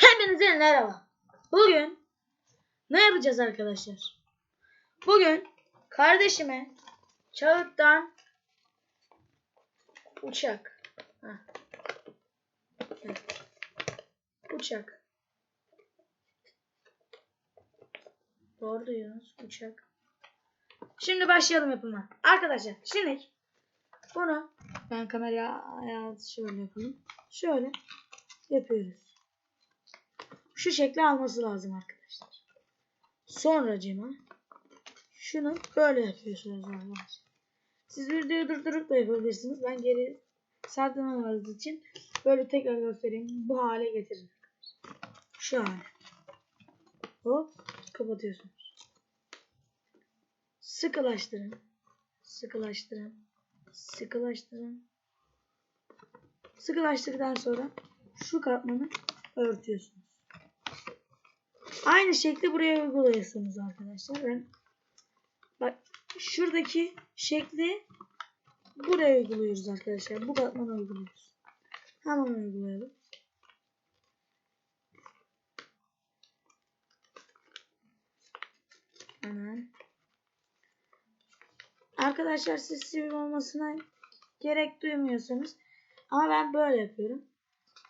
Hepinize merhaba. Bugün ne yapacağız arkadaşlar? Bugün kardeşime Çağıt'tan uçak. Uçak. Doğru duyuyorsunuz. Uçak. Şimdi başlayalım yapıma. Arkadaşlar şimdi bunu ben kameraya şöyle yapalım. Şöyle yapıyoruz. Şu şekli alması lazım arkadaşlar. Sonracıma şunu böyle yapıyorsunuz arkadaşlar. Siz videoyu durdurup da yapabilirsiniz. Ben geri sardıramadığınız için böyle tekrar göstereyim. Bu hale getirin. Şu hale. Hop kapatıyorsunuz. Sıkılaştırın. Sıkılaştırın. Sıkılaştırın. Sıkılaştırdıktan sonra şu katmanı örtüyorsunuz. Aynı şekli buraya uyguluyorsunuz arkadaşlar. Ben bak şuradaki şekli buraya uyguluyoruz arkadaşlar. Bu katmanı uyguluyoruz. Hemen uygulayalım. Hemen. Arkadaşlar siz sivri olmasına gerek duymuyorsanız ama ben böyle yapıyorum.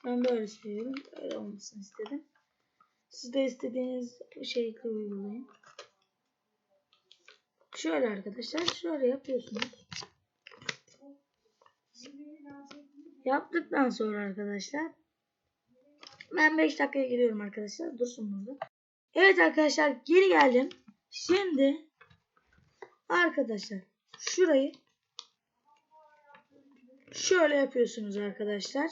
Ben böyle seviyorum. Öyle olmasını istedim. Siz de istediğiniz şekli uygulayın. Şöyle arkadaşlar şöyle yapıyorsunuz. Yaptıktan sonra arkadaşlar ben 5 dakikaya gidiyorum arkadaşlar. Dursun burada. Evet arkadaşlar geri geldim. Şimdi arkadaşlar şurayı şöyle yapıyorsunuz arkadaşlar.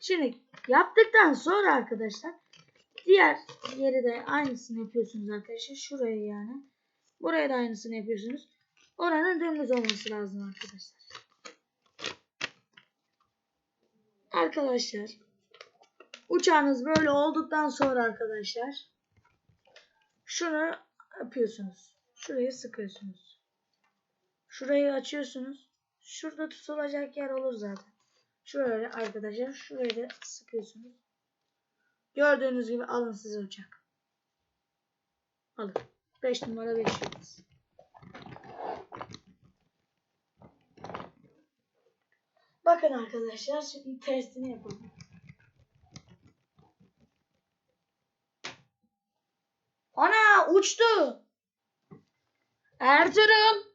Şimdi yaptıktan sonra arkadaşlar diğer yeri de aynısını yapıyorsunuz arkadaşlar. Şuraya yani. Buraya da aynısını yapıyorsunuz. Oranın dümdüz olması lazım arkadaşlar. Arkadaşlar uçağınız böyle olduktan sonra arkadaşlar şunu yapıyorsunuz. Şurayı sıkıyorsunuz. Şurayı açıyorsunuz. Şurada tutulacak yer olur zaten. Şöyle arkadaşlar şurayı da sıkıyorsunuz. Gördüğünüz gibi alın size uçak. Alın. 5 numara 5 yıldız. Bakın arkadaşlar şimdi testini yapalım. Ana uçtu. Ertuğrul.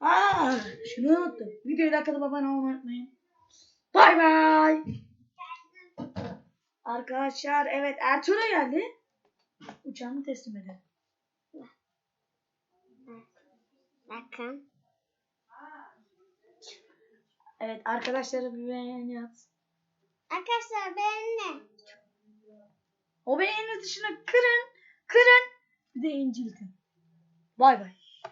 Aa, şunu unuttum. Videoyu dakikada abone olmayı unutmayın. Bay bay. Arkadaşlar evet Ertuğrul geldi. Uçağını teslim edelim. Bakın. Evet arkadaşlara bir beğeni at. Arkadaşlar beğenin. O beğeni dışına kırın, kırın. Bir de inciltin. Bay bay.